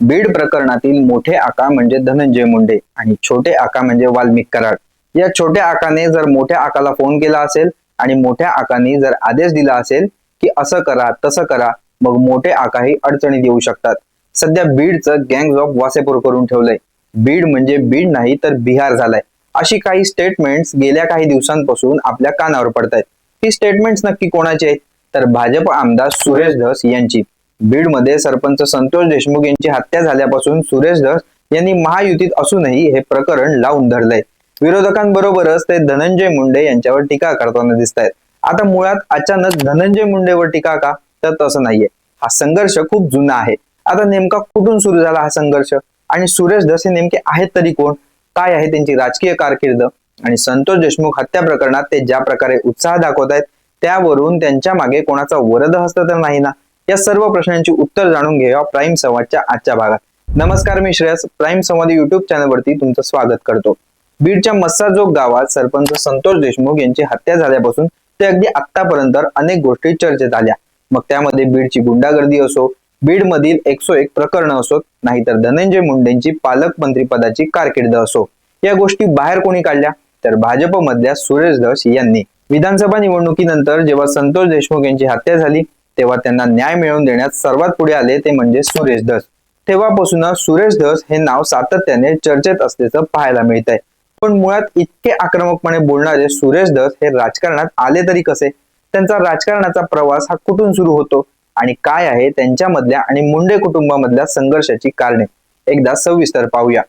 बीड प्रकरणातील मोठे आका म्हणजे धनंजय मुंडे आणि छोटे आका म्हणजे वाल्मिक कराड. या छोट्या आकाने जर मोठ्या आकाला फोन केला असेल आणि मोठ्या आकाने जर आदेश दिला असेल की असं करा तसं करा मग मोठे आकाही अडचणी देऊ शकतात. सध्या बीडचं गँग ऑफ वासेपूर करून ठेवलंय. बीड म्हणजे बीड नाही तर बिहार झालाय. अशी काही स्टेटमेंट्स गेल्या काही दिवसांपासून आपल्या कानावर पडत आहेत ही स्टेटमेंट्स नक्की कोणाची आहेत? तर भाजप आमदार सुरेश धस यांची. बीडमध्ये सरपंच संतोष देशमुख यांची हत्या झाल्यापासून सुरेश धस यांनी महायुतीत असूनही हे प्रकरण लावून धरलंय. विरोधकांबरोबरच ते धनंजय मुंडे यांच्यावर टीका करताना दिसत आहेत आता मुळात अचानक धनंजय मुंडेवर टीका का? तर तसं नाहीये. हा संघर्ष खूप जुना आहे. आता नेमका कुठून सुरू झाला हा संघर्ष? आणि सुरेश धस हे नेमके आहेत तरी कोण? काय आहे त्यांची राजकीय कारकीर्द? आणि संतोष देशमुख हत्या प्रकरणात ते ज्या प्रकारे उत्साह दाखवत आहेत त्यावरून त्यांच्या मागे कोणाचा वरद हस्त तर नाही ना? या सर्व प्रश्नांची उत्तर जाणून घेऊया प्राईम संवादच्या आजच्या भागात. नमस्कार मी श्रेयस प्राईम संवाद युट्यूब चॅनलवरती तुमचं स्वागत करतो. बीडच्या मस्साजोग गावात सरपंच संतोष देशमुख यांची हत्या झाल्यापासून ते अगदी आतापर्यंत अनेक गोष्टी चर्चेत आल्या. मग त्यामध्ये बीडची गुंडागर्दी असो बीडमधील एकसो एक प्रकरण असोत नाहीतर धनंजय मुंडेंची पालकमंत्री पदाची कारकीर्द असो या गोष्टी बाहेर कोणी काढल्या? तर भाजपमधल्या सुरेश धस यांनी. विधानसभा निवडणुकीनंतर जेव्हा संतोष देशमुख यांची हत्या झाली तेव्हा त्यांना न्याय मिळवून देण्यात सर्वात पुढे आले ते म्हणजे सुरेश धस. तेव्हापासूनच सुरेश धस हे नाव सातत्याने चर्चेत असल्याचं पाहायला मिळत आहे पण मुळात इतके आक्रमकपणे बोलणारे सुरेश धस हे राजकारणात आले तरी कसे? त्यांचा राजकारणाचा प्रवास हा कुठून सुरू होतो? आणि काय आहे त्यांच्यामधल्या आणि मुंडे कुटुंबामधल्या संघर्षाची कारणे? एकदा सविस्तर पाहूया.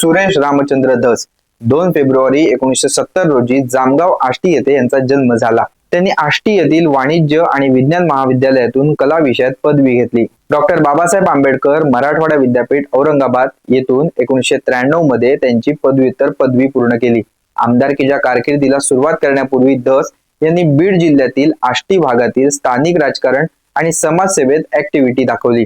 सुरेश रामचंद्र धस दोन फेब्रुवारी एकोणीसशे सत्तर रोजी जामगाव आष्टी येथे यांचा जन्म झाला. त्यांनी आष्टी येथील वाणिज्य आणि विज्ञान महाविद्यालयातून कला विषयात पदवी घेतली. डॉक्टर बाबासाहेब आंबेडकर मराठवाडा विद्यापीठ औरंगाबाद येथून एकोणीसशे त्र्याण्णवमध्ये त्यांची पदव्युत्तर पदवी पूर्ण केली. आमदारकीच्या कारकिर्दीला सुरुवात करण्यापूर्वी धस यांनी बीड जिल्ह्यातील आष्टी भागातील स्थानिक राजकारण आणि समाजसेवेत ऍक्टिव्हिटी दाखवली.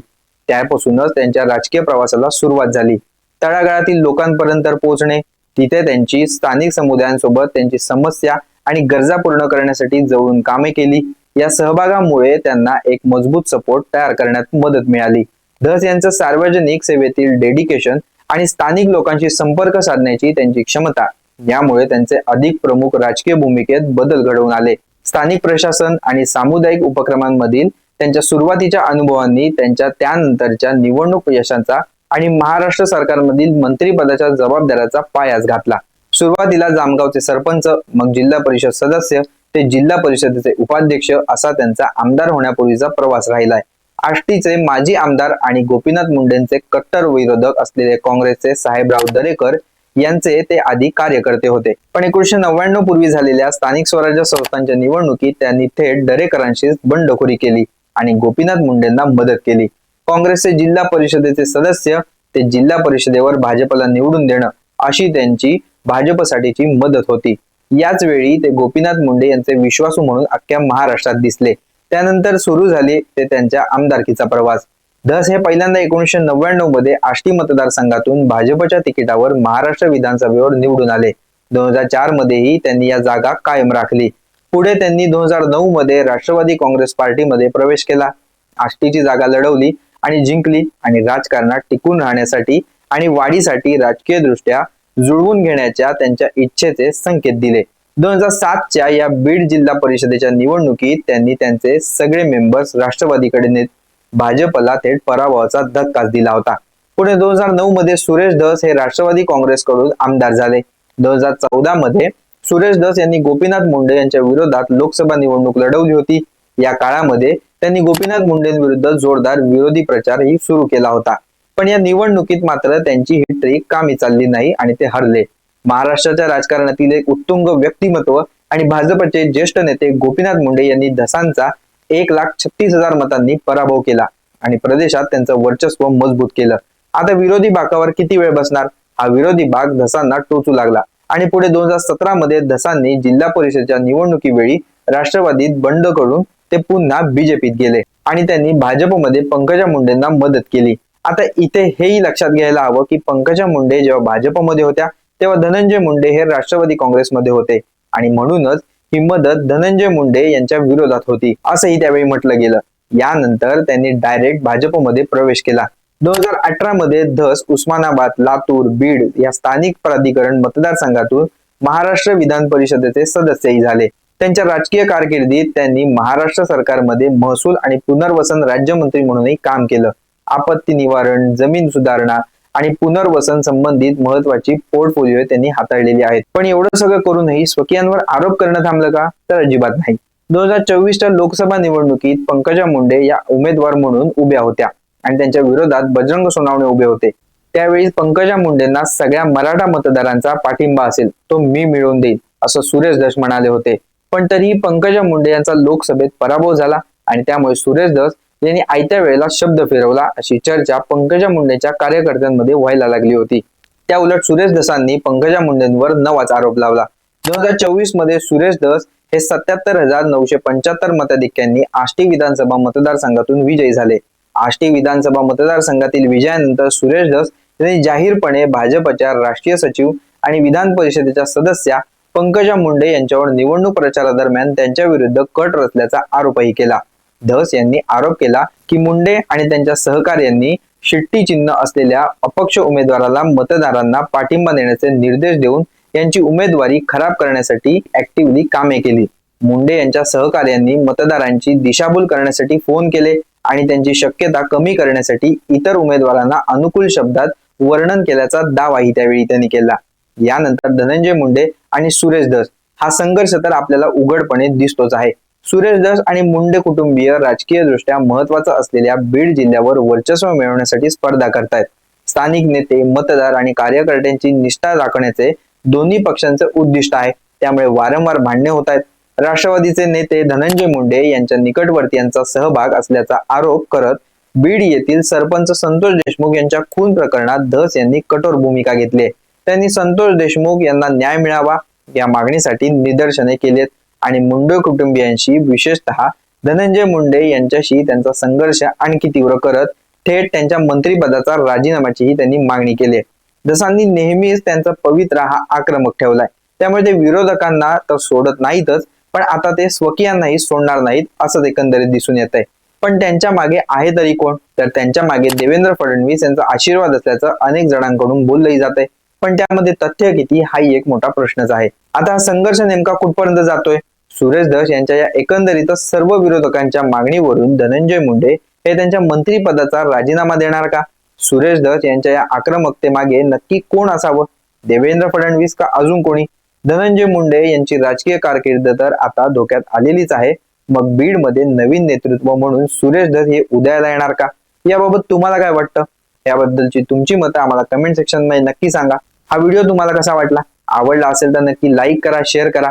त्यापासूनच त्यांच्या राजकीय प्रवासाला सुरुवात झाली. तळागाळातील लोकांपर्यंत पोहोचणे तिथे त्यांची स्थानिक समुदायांसोबत त्यांची समस्या आणि गरजा पूर्ण करण्यासाठी जवळून कामे केली. या सहभागामुळे त्यांना एक मजबूत सपोर्ट तयार करण्यात मदत मिळाली. धस यांचं सार्वजनिक सेवेतील डेडिकेशन आणि स्थानिक लोकांशी संपर्क साधण्याची त्यांची क्षमता यामुळे त्यांचे अधिक प्रमुख राजकीय भूमिकेत बदल घडवून आले. स्थानिक प्रशासन आणि सामुदायिक उपक्रमांमधील त्यांच्या सुरुवातीच्या अनुभवांनी त्यांच्या त्यानंतरच्या निवडणूक यशांचा आणि महाराष्ट्र सरकारमधील मंत्रिपदाच्या जबाबदाऱ्याचा पायाच घातला. सुरुवातीला जामगावचे सरपंच मग जिल्हा परिषद सदस्य ते जिल्हा परिषदेचे उपाध्यक्ष असा त्यांचा आमदार होण्यापूर्वीचा प्रवास राहिलाय. आष्टीचे माजी आमदार आणि गोपीनाथ मुंडेंचे कट्टर विरोधक असलेले काँग्रेसचे साहेबराव दरेकर यांचे ते आधी कार्यकर्ते होते. पण एकोणीशे नव्याण्णव पूर्वी झालेल्या स्थानिक स्वराज्य संस्थांच्या निवडणुकीत त्यांनी थेट दरेकरांशी बंडखोरी केली आणि गोपीनाथ मुंडेंना मदत केली. काँग्रेसचे जिल्हा परिषदेचे सदस्य ते जिल्हा परिषदेवर भाजपला निवडून देणं अशी त्यांची भाजपसाठीची मदत होती. याच वेळी ते गोपीनाथ मुंडे यांचे विश्वासू म्हणून अख्ख्या महाराष्ट्रात दिसले. त्यानंतर सुरू झाले ते त्यांच्या आमदारकीचा प्रवास. धस हे पहिल्यांदा एकोणीसशे नव्याण्णवमध्ये आष्टी मतदारसंघातून भाजपच्या तिकिटावर महाराष्ट्र विधानसभेवर निवडून आले. दोन हजार चार मध्येही त्यांनी या जागा कायम राखली. पुढे त्यांनी दोन हजार नऊ मध्ये राष्ट्रवादी काँग्रेस पार्टीमध्ये प्रवेश केला. आष्टीची जागा लढवली आणि जिंकली आणि राजकारणात टिकून राहण्यासाठी आणि वाढीसाठी राजकीय दृष्ट्या जुळवून घेण्याच्या त्यांच्या इच्छेचे संकेत दिले. दोन हजार सातच्या या बीड जिल्हा परिषदेच्या निवडणुकीत त्यांनी त्यांचे सगळे मेंबर्स राष्ट्रवादीकडे नेत भाजपला थेट पराभवाचा धक्काच दिला होता. पुढे दोन हजार नऊ मध्ये सुरेश धस हे राष्ट्रवादी काँग्रेसकडून आमदार झाले. दोन हजार चौदा मध्ये सुरेश धस यांनी गोपीनाथ मुंडे यांच्या विरोधात लोकसभा निवडणूक लढवली होती. या काळामध्ये त्यांनी गोपीनाथ मुंडेंविरुद्ध जोरदार विरोधी प्रचारही सुरू केला होता. पण या निवडणुकीत मात्र त्यांची ही ट्रिक कामी चालली नाही आणि ते हरले. महाराष्ट्राच्या राजकारणातील एक उत्तुंग व्यक्तिमत्व आणि भाजपचे ज्येष्ठ नेते गोपीनाथ मुंडे यांनी धसांचा एक लाख छत्तीस हजार मतांनी पराभव केला आणि प्रदेशात त्यांचं वर्चस्व मजबूत केलं. आता विरोधी बाकावर किती वेळ बसणार? हा विरोधी बाग धसांना टोचू लागला. आणि पुढे दोन हजार सतरा मध्ये धसांनी जिल्हा परिषदेच्या निवडणुकीवेळी राष्ट्रवादीत बंड करून ते पुन्हा बीजेपीत गेले आणि त्यांनी भाजपमध्ये पंकजा मुंडेंना मदत केली. आता इथे हेही लक्षात घ्यायला हवं की पंकजा मुंडे जेव्हा भाजपमध्ये होत्या तेव्हा धनंजय मुंडे हे राष्ट्रवादी काँग्रेसमध्ये होते. आणि म्हणूनच ही मदत धनंजय मुंडे यांच्या विरोधात होती असंही त्यावेळी म्हटलं गेलं. यानंतर त्यांनी डायरेक्ट भाजपमध्ये प्रवेश केला. दोन हजार अठरा मध्ये धस उस्मानाबाद लातूर बीड या स्थानिक प्राधिकरण मतदारसंघातून महाराष्ट्र विधान परिषदेचे सदस्यही झाले. त्यांच्या राजकीय कारकिर्दीत त्यांनी महाराष्ट्र सरकारमध्ये महसूल आणि पुनर्वसन राज्यमंत्री म्हणूनही काम केलं. आपत्ती निवारण जमीन सुधारणा आणि पुनर्वसन संबंधित महत्वाची पोर्टफोलिओ त्यांनी हाताळलेली आहेत. पण एवढं सगळं करूनही स्वकीयांवर आरोप करणं थांबलं का? तर अजिबात नाही. दोन हजार चोवीसच्या लोकसभा निवडणुकीत पंकजा मुंडे या उमेदवार म्हणून उभ्या होत्या आणि त्यांच्या विरोधात बजरंग सोनावणे उभे होते. त्यावेळी पंकजा मुंडेंना सगळ्या मराठा मतदारांचा पाठिंबा असेल तो मी मिळवून देईल असं सुरेश धस म्हणाले होते. पण तरीही पंकजा मुंडे यांचा लोकसभेत पराभव झाला आणि त्यामुळे सुरेश दस यांनी आयत्या वेळेला शब्द फिरवला. अशी चर्चा पंकजा मुंडेच्या कार्यकर्त्यांमध्ये व्हायला लागली होती. त्या उलट सुरेश दसांनी पंकजा मुंडेंवर नवाच आरोप लावला. दोन हजार चोवीसमध्ये सुरेश दस हे सत्याहत्तर हजार नऊशे पंच्याहत्तर मताधिक्यांनी आष्टी विधानसभा मतदारसंघातून विजयी झाले. आष्टी विधानसभा मतदारसंघातील विजयानंतर सुरेश दस यांनी जाहीरपणे भाजपच्या राष्ट्रीय सचिव आणि विधान परिषदेच्या सदस्या पंकजा मुंडे यांच्यावर निवडणूक प्रचारादरम्यान त्यांच्या विरुद्ध कट रचल्याचा आरोपही केला. धस यांनी आरोप केला की मुंडे आणि त्यांच्या सहकार्यांनी शिट्टी चिन्ह असलेल्या अपक्ष उमेदवाराला मतदारांना पाठिंबा देण्याचे निर्देश देऊन यांची उमेदवारी खराब करण्यासाठी ऍक्टिव्हली कामे केली. मुंडे यांच्या सहकार्यांनी मतदारांची दिशाभूल करण्यासाठी फोन केले आणि त्यांची शक्यता कमी करण्यासाठी इतर उमेदवारांना अनुकूल शब्दात वर्णन केल्याचा दावाही त्यावेळी त्यांनी केला. यानंतर धनंजय मुंडे आणि सुरेश धस हा संघर्ष तर आपल्याला उघडपणे दिसतोच आहे. सुरेश दास आणि मुंडे कुटुंबीय राजकीय दृष्ट्या महत्वाचं असलेल्या बीड जिल्ह्यावर वर्चस्व मिळवण्यासाठी स्पर्धा करतायत. स्थानिक नेते मतदार आणि कार्यकर्त्यांची निष्ठा राखण्याचे दोन्ही पक्षांचे उद्दिष्ट आहे. त्यामुळे वारंवार भांडणे होत आहेत राष्ट्रवादीचे नेते धनंजय मुंडे यांच्या निकटवर्तीयांचा सहभाग असल्याचा आरोप करत बीड येथील सरपंच संतोष देशमुख यांच्या खून प्रकरणात धस यांनी कठोर भूमिका घेतली त्यांनी संतोष देशमुख यांना न्याय मिळावा या मागणीसाठी निदर्शने केलेत आणि मुंडे कुटुंबियांशी विशेषतः धनंजय मुंडे यांच्याशी त्यांचा संघर्ष आणखी तीव्र करत थेट त्यांच्या मंत्रिपदाचा राजीनाम्याचीही त्यांनी मागणी केली आहे. जसांनी नेहमीच त्यांचा पवित्रा हा आक्रमक ठेवलाय. त्यामुळे ते विरोधकांना तर सोडत नाहीतच पण आता ते स्वकीयांनाही सोडणार नाहीत असंच एकंदरीत दिसून येत आहे पण त्यांच्या मागे आहे तरी कोण? तर त्यांच्या मागे देवेंद्र फडणवीस यांचा आशीर्वाद असल्याचं अनेक जणांकडून बोललंही जात आहे पण त्यामध्ये तथ्य किती? हाही एक मोठा प्रश्नच आहे. आता हा संघर्ष नेमका कुठपर्यंत जातोय? सुरेश धस यांच्या या एकंदरीतच सर्व विरोधकांच्या मागणीवरून धनंजय मुंडे हे त्यांच्या मंत्रिपदाचा राजीनामा देणार का? सुरेश धस यांच्या या आक्रमकतेमागे नक्की कोण असावं? देवेंद्र फडणवीस का अजून कोणी? धनंजय मुंडे यांची राजकीय कारकीर्द तर आता धोक्यात आलेलीच आहे. मग बीडमध्ये नवीन नेतृत्व म्हणून सुरेश धस हे उदयाला येणार का? याबाबत तुम्हाला काय वाटतं? याबद्दलची तुमची मतं आम्हाला कमेंट सेक्शनमध्ये नक्की सांगा. हा व्हिडिओ तुम्हाला कसा वाटला? आवडला असेल तर नक्की लाईक करा शेअर करा.